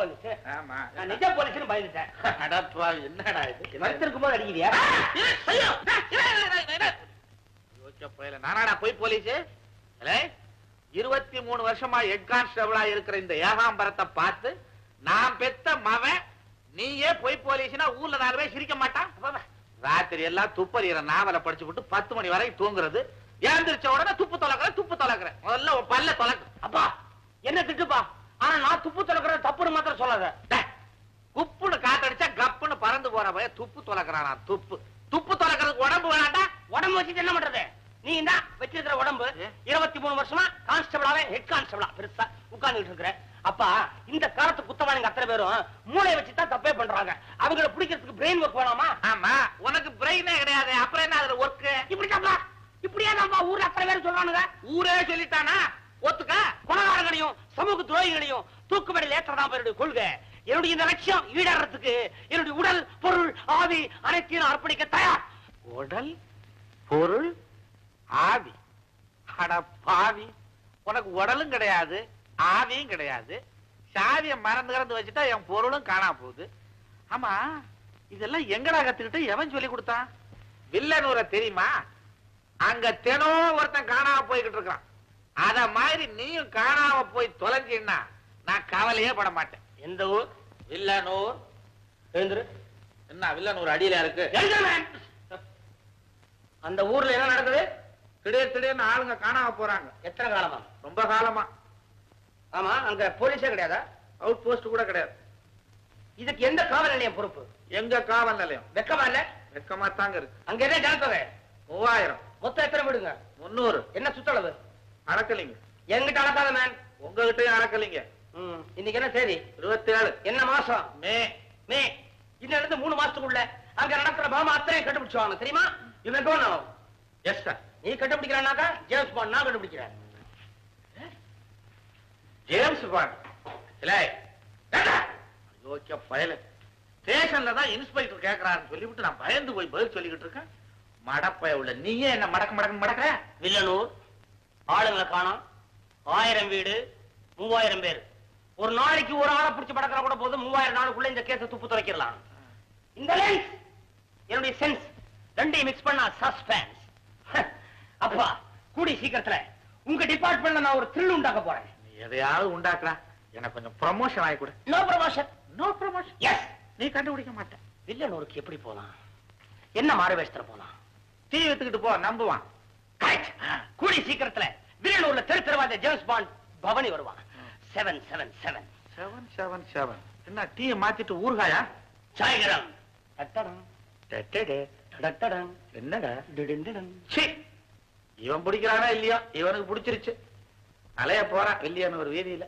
Police. ஆமா. நான் நிஜ போலீஸ்னு பயந்துட்டேன். அடப்பா என்னடா இது? மறுத்திருக்கும் போது அடிக்கிறியா? ஐயோ யோசிச்ச போயில நானாடா போய் போலீஸ்? இருபத்தி மூணு வருஷமா ஹெட் கான்ஸ்டபிளா இருக்கிற இந்த ஏகாம்பரத்தை பார்த்து நான் பெத்த மவன் நீயே போய் போலீஸ்னா ஊர்ல நாலு பேர் சிரிக்க மாட்டான்? ராத்திரி எல்லாம் துப்பறிகிற நாவலை படிச்சு விட்டு பத்து மணி வரைக்கும் தூங்குறது. ஏந்திரிச்ச உடனே துப்பு தொலைக்கிற துப்பு தொலைக்கிற முதல்ல பல்ல தொலைக்கு அப்பா. என்ன திட்டுப்பா? ஆனா நான் துப்பு துறக்கிறது தப்புன்னு மாத்திரம் சொல்லாத. குப்புன்னு காத்தடிச்சா கப்புன்னு பறந்து போற பய துப்பு தொலைக்கிறானா துப்பு. துப்பு தொலைக்கிறதுக்கு உடம்பு வேணாட்டா உடம்பு வச்சுட்டு என்ன பண்றது? நீ தான் வச்சிருக்கிற உடம்பு? இருபத்தி மூணு வருஷமா கான்ஸ்டபிளாவே ஹெட் கான்ஸ்டபிளா பெருசா உட்கார்ந்துட்டு இருக்கிற. அப்பா இந்த காலத்து குத்தவாளிங்க அத்தனை பேரும் மூளையை வச்சு தான் தப்பே பண்றாங்க. அவங்கள பிடிக்கிறதுக்கு பிரெயின் ஒர்க் வேணாமா? ஆமா உனக்கு பிரெயினே கிடையாது. அப்புறம் என்ன அதுல ஒர்க்கு இப்படிதான்ப்பா. இப்படியே தான்ப்பா ஊர்ல அத்தனை பேரும் சொல்றானுங்க. ஊரே சொல்லிட்டானா? ஒத்துக்க? குணகாரங்களையும் சமூக துரோகிகளையும் தூக்குமடையில் ஏற்றதான் என்னுடைய கொள்கை. என்னுடைய இந்த லட்சியம் ஈடறதுக்கு என்னுடைய உடல் பொருள் ஆவி அனைத்தையும் அர்ப்பணிக்க தயார். உடல் பொருள் ஆவி. அட பாவி. உனக்கு உடலும் கிடையாது ஆவியும் கிடையாது. சாவிய மறந்து கறந்து வச்சுட்டா என் பொருளும் காணா போகுது. ஆமா இதெல்லாம் எங்கடா கத்துக்கிட்டு எவன் சொல்லி கொடுத்தான்? வில்லனூரை தெரியுமா? அங்க தினம் ஒருத்தன் காணாம போய்கிட்டு இருக்கான் அத மாதிரி நீயும் காணாம போய் தொலைஞ்சின்னா நான் கவலையே பட மாட்டேன். எந்த ஊர்? வில்லனூர். எழுந்துரு. என்ன வில்லனூர் அடியில இருக்கு. அந்த ஊர்ல என்ன நடக்குது? திடீர் திடீர்னு ஆளுங்க காணாம போறாங்க. எத்தனை காலமா? ரொம்ப காலமா. ஆமா அங்க போலீஸே கிடையாதா? அவுட் போஸ்ட் கூட கிடையாது. இதுக்கு எந்த காவல் நிலையம் பொறுப்பு? எங்க காவல் நிலையம்? வெக்கமா இல்ல? வெக்கமா தாங்க இருக்கு. அங்க என்ன ஜனத்தொகை மூவாயிரம். மொத்தம் எத்தனை வீடுங்க? முன்னூறு என்ன சுத்தளவு? அறக்கலிங்க. எங்கிட்ட அளக்காத மேன் உங்ககிட்டயும் அறக்கலிங்க. இன்னைக்கு என்ன தேதி? இருபத்தி ஏழு என்ன மாசம்? மே. மே. இன்னும் இருந்து மூணு மாசத்துக்குள்ள அங்க நடக்கிற பாமா அத்தனை கண்டுபிடிச்சுவாங்க தெரியுமா? இவன் தோணும் எஸ் சார் நீ கண்டுபிடிக்கிறானாக்கா? ஜேம்ஸ் பாண்ட் நான் கண்டுபிடிக்கிறேன். James Bond. இல்ல யோக்கிய பயல. ஸ்டேஷன்ல தான் இன்ஸ்பெக்டர் கேக்குறாருன்னு சொல்லிவிட்டு நான் பயந்து போய் பதில் சொல்லிக்கிட்டு இருக்கேன். மடப்பய உள்ள நீயே என்ன மடக்கு மடக்கு மடக்குற? வில்லனூர். ஆளுங்களை காணோம். ஆயிரம் வீடு மூவாயிரம் பேர். ஒரு நாளைக்கு ஒரு ஆளை பிடிச்சு படக்கிற கூட போதும் மூவாயிரம் நாளுக்குள்ள இந்த கேஸை துப்பு துறைக்கிடலாம் இந்த லென்ஸ் என்னுடைய சென்ஸ் ரெண்டையும் மிக்ஸ் பண்ணா சஸ்பென்ஸ் அப்பா கூடி சீக்கிரத்துல உங்க டிபார்ட்மெண்ட்ல நான் ஒரு த்ரில் உண்டாக்க போறேன். எதையாவது உண்டாக்குறா எனக்கு கொஞ்சம் ப்ரமோஷன் ஆகி கொடு. No promotion no promotion yes நீ கண்டுபிடிக்க மாட்டேன் வில்லனூருக்கு எப்படி போலாம்? என்ன மாறு வேஷத்துல போலாம்? தீ வித்துக்கிட்டு போ நம்புவான் கூடி சீக்கிரத்துல வில்லனூர்ல தெரு தெருவா இந்த ஜேம்ஸ் பாண்ட் பவனி வருவான். Seven seven seven seven seven seven என்ன டீயை மாத்திட்டு ஊர்காயா சாயகிரம். தட்டடம் என்னடா? டிடிண்டிடன். சீ. இவன் பிடிக்கிறானா இல்லையா? இவனுக்கு பிடிச்சிருச்சு. அலைய போறான் வெள்ளியான ஒரு வீதியில.